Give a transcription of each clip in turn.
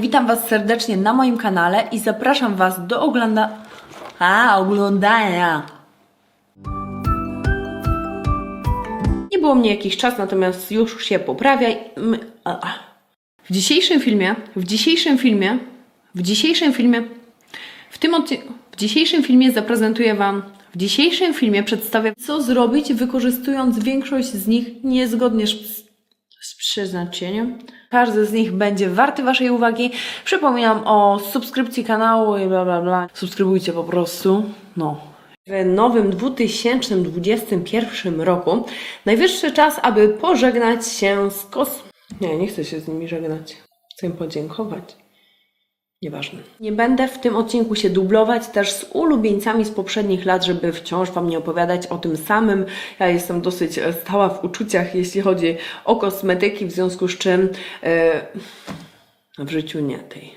Witam Was serdecznie na moim kanale i zapraszam Was do ogląda... A, oglądania! Nie było mnie jakiś czas, natomiast już się poprawia. W dzisiejszym filmie, w dzisiejszym filmie, w dzisiejszym filmie, w tym odcinku, w dzisiejszym filmie zaprezentuję Wam, w dzisiejszym filmie przedstawię, co zrobić, wykorzystując większość z nich niezgodnie z, z przeznaczeniem. Każdy z nich będzie warty Waszej uwagi. Przypominam o subskrypcji kanału i bla bla bla. Subskrybujcie po prostu. No. W nowym 2021 roku najwyższy czas, aby pożegnać się z kos... Nie, nie chcę się z nimi żegnać. Chcę im podziękować. Nieważne. Nie będę w tym odcinku się dublować też z ulubieńcami z poprzednich lat, żeby wciąż Wam nie opowiadać o tym samym. Ja jestem dosyć e, stała w uczuciach, jeśli chodzi o kosmetyki, w związku z czym e, w życiu nie tej.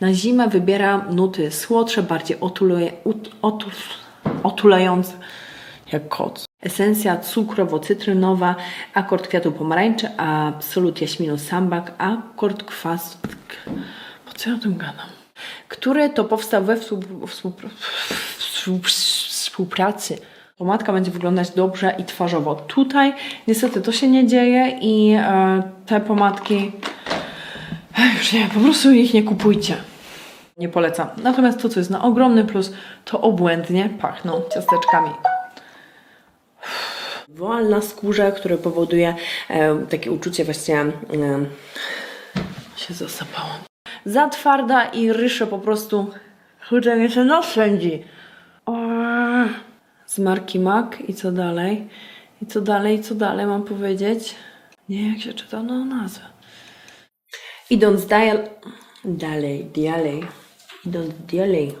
Na zimę wybieram nuty słodsze, bardziej otuluje, ut, otul, otulające jak koc. Esencja cukrowo-cytrynowa, akord kwiatu pomarańczy, absolut jaśminu sambak, akord kwas... Po co ja o tym gadam? Który to powstał we współ- współpra- współ- współpracy. Pomadka będzie wyglądać dobrze i twarzowo. Tutaj niestety to się nie dzieje i e, te pomadki Ech, już nie, po prostu ich nie kupujcie. Nie polecam. Natomiast to, co jest na ogromny plus, to obłędnie pachną ciasteczkami. Woal na skórze, który powoduje e, takie uczucie właściwie e, się zasypałam. Za twarda i ryszę po prostu chudzie mi się nos szędzi. O, Z marki MAC i co dalej? I co dalej, co dalej mam powiedzieć? Nie, jak się czyta no, nazwę. Idąc dalej, dalej, dalej, idąc dalej.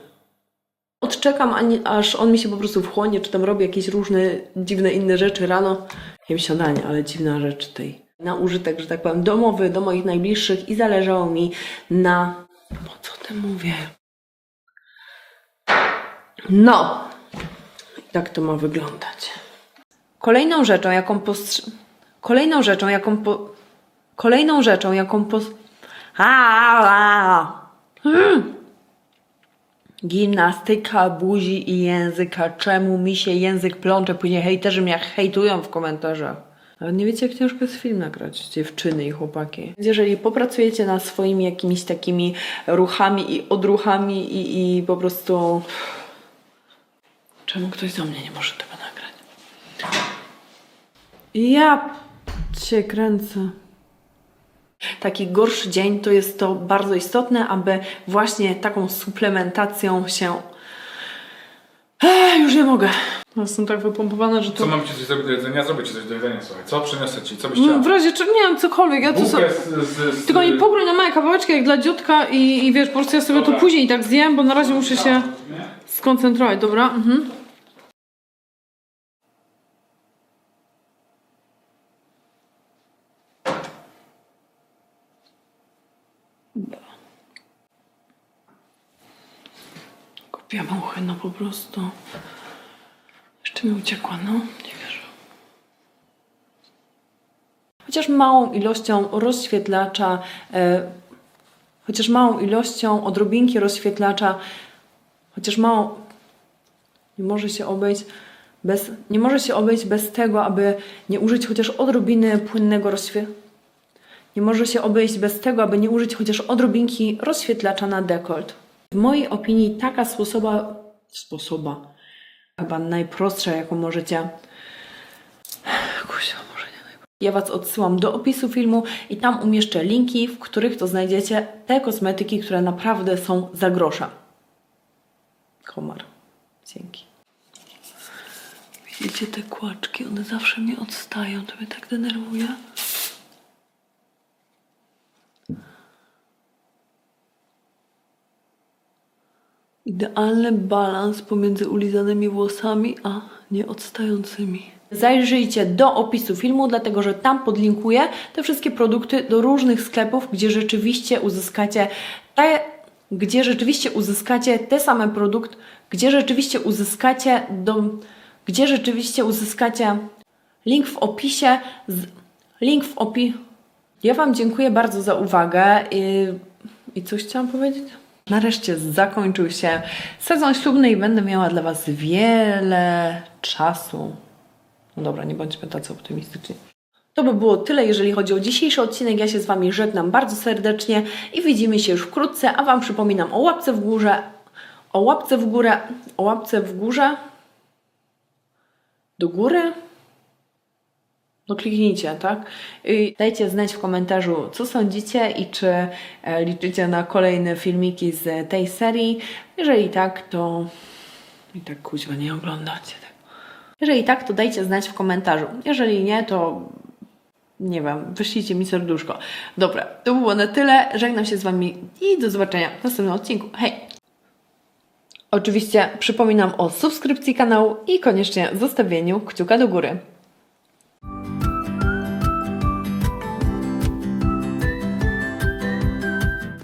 Odczekam, aż on mi się po prostu wchłonie, czy tam robi jakieś różne dziwne inne rzeczy rano. Jem śniadanie, ale dziwna rzecz tej. Na użytek, że tak powiem, domowy, do moich najbliższych i zależało mi na... Po co ty mówię? No! Tak to ma wyglądać. Kolejną rzeczą, jaką postrz... Kolejną rzeczą, jaką po... Kolejną rzeczą, jaką pos... A, Hmm. Gimnastyka buzi i języka. Czemu mi się język plącze? Później hejterzy mnie hejtują w komentarzach. Nie wiecie, jak ciężko jest film nagrać, dziewczyny i chłopaki. Jeżeli popracujecie nad swoimi jakimiś takimi ruchami i odruchami i, i po prostu... Czemu ktoś do mnie nie może tego nagrać? Ja cię kręcę. Taki gorszy dzień to jest to bardzo istotne, aby właśnie taką suplementacją się. Ech, już nie mogę. Jestem tak wypompowana, że to. Co mam ci coś zrobić do jedzenia? Zrobię ci coś do jedzenia, słuchaj. Co przyniosę ci? Co byś chciała? No, w razie czego nie wiem, cokolwiek. Ja to sobie. Bułkę z, z, z... Tylko nie pokrój na małe kawałeczki jak dla dziódka i, i wiesz, po prostu ja sobie to Dobra. później tak zjem, bo na razie muszę się Nie? skoncentrować, dobra? Mhm. Kupiłam muchy, no po prostu. Jeszcze mi uciekła, no. Nie wierzę. Chociaż małą ilością rozświetlacza, e, chociaż małą ilością odrobinki rozświetlacza, chociaż małą, nie może się obejść bez, nie może się obejść bez tego, aby nie użyć chociaż odrobiny płynnego rozświetlacza. Nie może się obejść bez tego, aby nie użyć chociaż odrobinki rozświetlacza na dekolt. W mojej opinii taka sposoba, sposoba, chyba najprostsza, jaką możecie Kuźwa, może nie najbardziej. Ja Was odsyłam do opisu filmu i tam umieszczę linki, w których to znajdziecie te kosmetyki, które naprawdę są za grosza. Komar. Dzięki. Widzicie te kłaczki? One zawsze mnie odstają. To mnie tak denerwuje. Idealny balans pomiędzy ulizanymi włosami a nieodstającymi. Zajrzyjcie do opisu filmu, dlatego że tam podlinkuję te wszystkie produkty do różnych sklepów, gdzie rzeczywiście uzyskacie te, gdzie rzeczywiście uzyskacie te same produkty, gdzie rzeczywiście uzyskacie do, gdzie rzeczywiście uzyskacie link w opisie, z, link w opi. Ja Wam dziękuję bardzo za uwagę. Yy, I coś chciałam powiedzieć? Nareszcie zakończył się sezon ślubny i będę miała dla Was wiele czasu. No dobra, nie bądźmy tacy optymistyczni. To by było tyle, jeżeli chodzi o dzisiejszy odcinek. Ja się z Wami żegnam bardzo serdecznie i widzimy się już wkrótce. A Wam przypominam o łapce w górze, o łapce w górę, o łapce w górze, do góry. No kliknijcie, tak? I dajcie znać w komentarzu, co sądzicie i czy e, liczycie na kolejne filmiki z tej serii. Jeżeli tak, to i tak kuźwa nie oglądacie tego. Jeżeli tak, to dajcie znać w komentarzu. Jeżeli nie, to nie wiem, wyślijcie mi serduszko. Dobra, to było na tyle. Żegnam się z Wami i do zobaczenia w następnym odcinku. Hej! Oczywiście przypominam o subskrypcji kanału i koniecznie zostawieniu kciuka do góry.